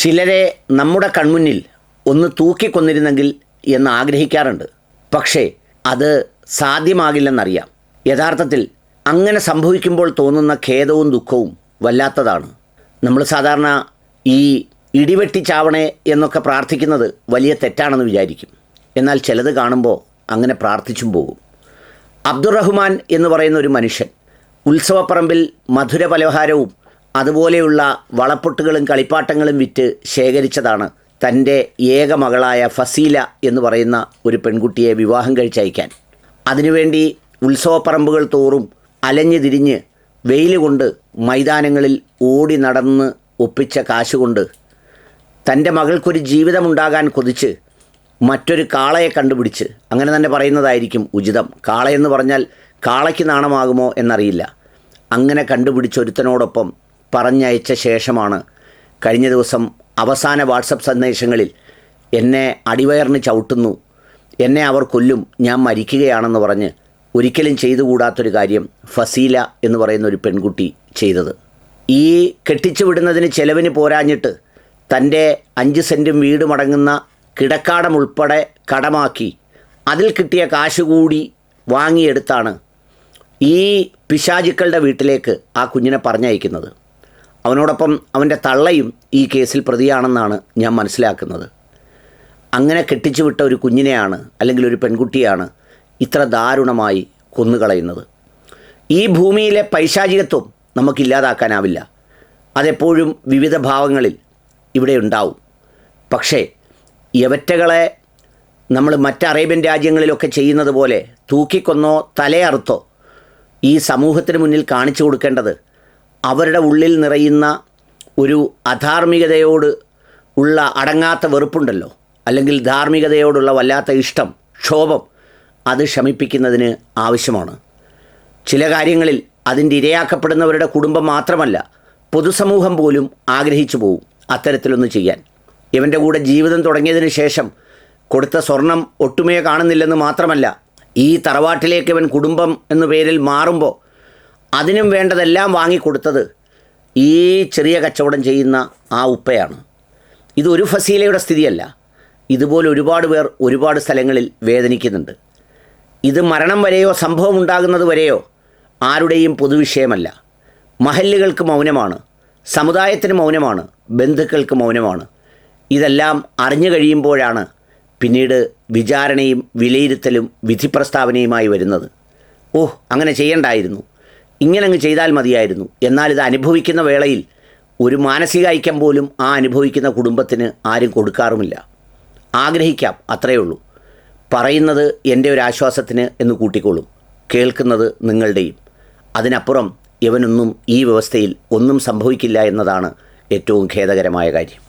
ചിലരെ നമ്മുടെ കൺമുന്നിൽ ഒന്ന് തൂക്കിക്കൊന്നിരുന്നെങ്കിൽ എന്ന് ആഗ്രഹിക്കാറുണ്ട്. പക്ഷേ അത് സാധ്യമാകില്ലെന്നറിയാം. യഥാർത്ഥത്തിൽ അങ്ങനെ സംഭവിക്കുമ്പോൾ തോന്നുന്ന ഖേദവും ദുഃഖവും വല്ലാത്തതാണ്. നമ്മൾ സാധാരണ ഈ ഇടിവെട്ടിച്ചാവണേ എന്നൊക്കെ പ്രാർത്ഥിക്കുന്നത് വലിയ തെറ്റാണെന്ന് വിചാരിക്കും. എന്നാൽ ചിലത് കാണുമ്പോൾ അങ്ങനെ പ്രാർത്ഥിച്ചും പോകും. അബ്ദുറഹ്മാൻ എന്ന് പറയുന്ന ഒരു മനുഷ്യൻ ഉത്സവപ്പറമ്പിൽ മധുര പലഹാരവും അതുപോലെയുള്ള വളപ്പൊട്ടുകളും കളിപ്പാട്ടങ്ങളും വിറ്റ് ശേഖരിച്ചതാണ് തന്റെ ഏക മകളായ ഫസീല എന്ന് പറയുന്ന ഒരു പെൺകുട്ടിയെ വിവാഹം കഴിച്ചയക്കാൻ. അതിനുവേണ്ടി ഉത്സവപ്പറമ്പുകൾ തോറും അലഞ്ഞു തിരിഞ്ഞ് വെയിൽ കൊണ്ട് മൈതാനങ്ങളിൽ ഓടി നടന്ന് ഒപ്പിച്ച കാശുകൊണ്ട് തന്റെ മകൾക്കൊരു ജീവിതമുണ്ടാകാൻ കൊതിച്ച് മറ്റൊരു കാളയെ കണ്ടുപിടിച്ച്. അങ്ങനെ തന്നെ പറയുന്നതായിരിക്കും ഉചിതം. കാളയെന്ന് പറഞ്ഞാൽ കാളയ്ക്ക് നാണമാകുമോ എന്നറിയില്ല. അങ്ങനെ കണ്ടുപിടിച്ച ഒരുത്തനോടൊപ്പം പറഞ്ഞയച്ച ശേഷമാണ് കഴിഞ്ഞ ദിവസം അവസാന വാട്സപ്പ് സന്ദേശങ്ങളിൽ എന്നെ അടിവയറിന് ചവിട്ടുന്നു എന്നെ അവർ കൊല്ലും ഞാൻ മരിക്കുകയാണെന്ന് പറഞ്ഞ് ഒരിക്കലും ചെയ്തുകൂടാത്തൊരു കാര്യം ഫസീല എന്ന് പറയുന്ന ഒരു പെൺകുട്ടി ചെയ്തത്. ഈ കെട്ടിച്ചു വിടുന്നതിന് ചെലവിന് പോരാഞ്ഞിട്ട് തന്റെ അഞ്ച് സെന്റും വീടുമടങ്ങുന്ന കിടക്കാടം ഉൾപ്പെടെ കടമാക്കി അതിൽ കിട്ടിയ കാശ് കൂടി വാങ്ങിയെടുത്താണ് ഈ പിശാചുക്കളുടെ വീട്ടിലേക്ക് ആ കുഞ്ഞിനെ പറഞ്ഞയക്കുന്നത്. അവനോടൊപ്പം അവന്റെ തള്ളയും ഈ കേസിൽ പ്രതിയാണെന്നാണ് ഞാൻ മനസ്സിലാക്കുന്നത്. അങ്ങനെ കെട്ടിച്ചുവിട്ട ഒരു കുഞ്ഞിനെയാണ് അല്ലെങ്കിൽ ഒരു പെൺകുട്ടിയാണ് ഇത്ര ദാരുണമായി കൊന്നുകളയുന്നത്. ഈ ഭൂമിയിലെ പൈശാചികത്വം നമുക്കില്ലാതാക്കാനാവില്ല അതെപ്പോഴും വിവിധ ഭാവങ്ങളിൽ ഇവിടെ ഉണ്ടാവും. പക്ഷേ യവറ്റകളെ നമ്മൾ മറ്റ് അറേബ്യൻ രാജ്യങ്ങളിലൊക്കെ ചെയ്യുന്നത് പോലെ തൂക്കിക്കൊന്നോ തലയറുത്തോ ഈ സമൂഹത്തിന് മുന്നിൽ കാണിച്ചു കൊടുക്കേണ്ടത് അവരുടെ ഉള്ളിൽ നിറയുന്ന ഒരു അധാർമികതയോട് ഉള്ള അടങ്ങാത്ത വെറുപ്പുണ്ടല്ലോ. അല്ലെങ്കിൽ ധാർമ്മികതയോടുള്ള വല്ലാത്ത ഇഷ്ടം ക്ഷോഭം അത് ശമിപ്പിക്കുന്നതിന് ആവശ്യമാണ്. ചില കാര്യങ്ങളിൽ അതിന്റെ ഇരയാക്കപ്പെടുന്നവരുടെ കുടുംബം മാത്രമല്ല പൊതുസമൂഹം പോലും ആഗ്രഹിച്ചു പോകും അത്തരത്തിലൊന്ന് ചെയ്യാൻ. ഇവന്റെ കൂടെ ജീവിതം തുടങ്ങിയതിന് ശേഷം കൊടുത്ത സ്വർണം ഒട്ടുമേ കാണുന്നില്ലെന്ന് മാത്രമല്ല ഈ തറവാട്ടിലേക്ക് ഇവൻ കുടുംബം എന്ന പേരിൽ മാറുമ്പോൾ അതിനും വേണ്ടതെല്ലാം വാങ്ങിക്കൊടുത്തത് ഈ ചെറിയ കച്ചവടം ചെയ്യുന്ന ആ ഉപ്പയാണ്. ഇതൊരു ഫസീലയുടെ സ്ഥിതിയല്ല. ഇതുപോലെ ഒരുപാട് പേർ ഒരുപാട് സ്ഥലങ്ങളിൽ വേദനിക്കുന്നുണ്ട്. ഇത് മരണം വരെയോ സംഭവം ഉണ്ടാകുന്നത് വരെയോ ആരുടെയും പൊതുവിഷയമല്ല. മഹല്ലുകൾക്ക് മൗനമാണ് സമുദായത്തിന് മൗനമാണ് ബന്ധുക്കൾക്ക് മൗനമാണ്. ഇതെല്ലാം അറിഞ്ഞു കഴിയുമ്പോഴാണ് പിന്നീട് വിചാരണയും വിലയിരുത്തലും വിധി പ്രസ്താവനയുമായി വരുന്നത്. ഓ അങ്ങനെ ചെയ്യണ്ടായിരുന്നു. ഇങ്ങനെ അങ്ങ് ചെയ്താൽ മതിയായിരുന്നു. എന്നാൽ ഇത് അനുഭവിക്കുന്ന വേളയിൽ ഒരു മാനസിക ഐക്യം പോലും ആ അനുഭവിക്കുന്ന കുടുംബത്തിന് ആരും കൊടുക്കാറുമില്ല. ആഗ്രഹിക്കാം അത്രയേ ഉള്ളൂ. പറയുന്നത് എന്റെ ഒരു ആശ്വാസത്തിന് എന്ന് കൂട്ടിക്കോളും കേൾക്കുന്നത് നിങ്ങളുടെയും. അതിനപ്പുറം ഇവനൊന്നും ഈ വ്യവസ്ഥയിൽ ഒന്നും സംഭവിക്കില്ല എന്നതാണ് ഏറ്റവും ഖേദകരമായ കാര്യം.